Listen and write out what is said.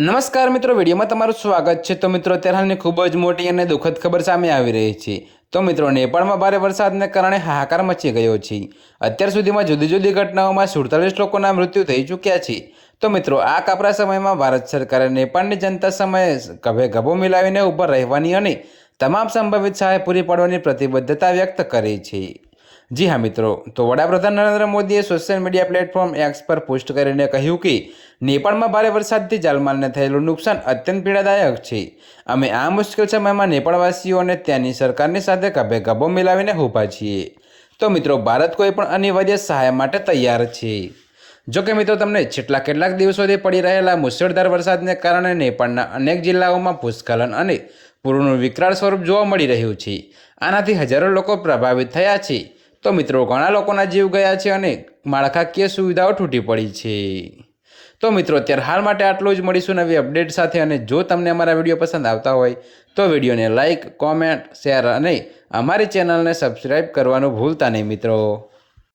નમસ્કાર મિત્રો, વિડીયોમાં તમારું સ્વાગત છે. તો મિત્રો, અત્યારે હાલની ખૂબ જ મોટી અને દુઃખદ ખબર સામે આવી રહી છે. તો મિત્રો, નેપાળમાં ભારે વરસાદને કારણે હાહાકાર મચી ગયો છે. અત્યાર સુધીમાં જુદી જુદી ઘટનાઓમાં સુડતાલીસ લોકોના મૃત્યુ થઈ ચૂક્યા છે. તો મિત્રો, આ કાપરા સમયમાં ભારત સરકારે નેપાળની જનતા સમયે ગભે ગભો મિલાવીને ઊભા રહેવાની અને તમામ સંભવિત સહાય પૂરી પાડવાની પ્રતિબદ્ધતા વ્યક્ત કરી છે. જી હા, મિત્રો. તો વડાપ્રધાન નરેન્દ્ર મોદીએ સોશિયલ મીડિયા પ્લેટફોર્મ એક્સ પર પોસ્ટ કરીને કહ્યું કે, નેપાળમાં ભારે વરસાદથી જાલમાલને થયેલું નુકસાન અત્યંત પીડાદાયક છે. અમે આ મુશ્કેલ સમયમાં નેપાળવાસીઓ અને ત્યાંની સરકારની સાથે ગભે ગભો મિલાવીને ઊભા છીએ. તો મિત્રો, ભારત કોઈ પણ અનિવાર્ય સહાય માટે તૈયાર છે. જો કે મિત્રો, તમને છેલ્લા કેટલાક દિવસોથી પડી રહેલા મુશળધાર વરસાદને કારણે નેપાળના અનેક જિલ્લાઓમાં ભૂસ્ખલન અને પૂરનું વિકરાળ સ્વરૂપ જોવા મળી રહ્યું છે. આનાથી હજારો લોકો પ્રભાવિત થયા છે. તો મિત્રો, ઘણા લોકોના જીવ ગયા છે અને માળખાકીય સુવિધાઓ તૂટી પડી છે. તો મિત્રો, અત્યારે હાલ માટે આટલું જ. મળીશું નવી અપડેટ સાથે અને જો તમને અમારા વીડિયો પસંદ આવતા હોય, તો વિડીયોને લાઇક કોમેન્ટ, શેર અને અમારી ચેનલને સબસ્ક્રાઈબ કરવાનું ભૂલતા નહીં મિત્રો.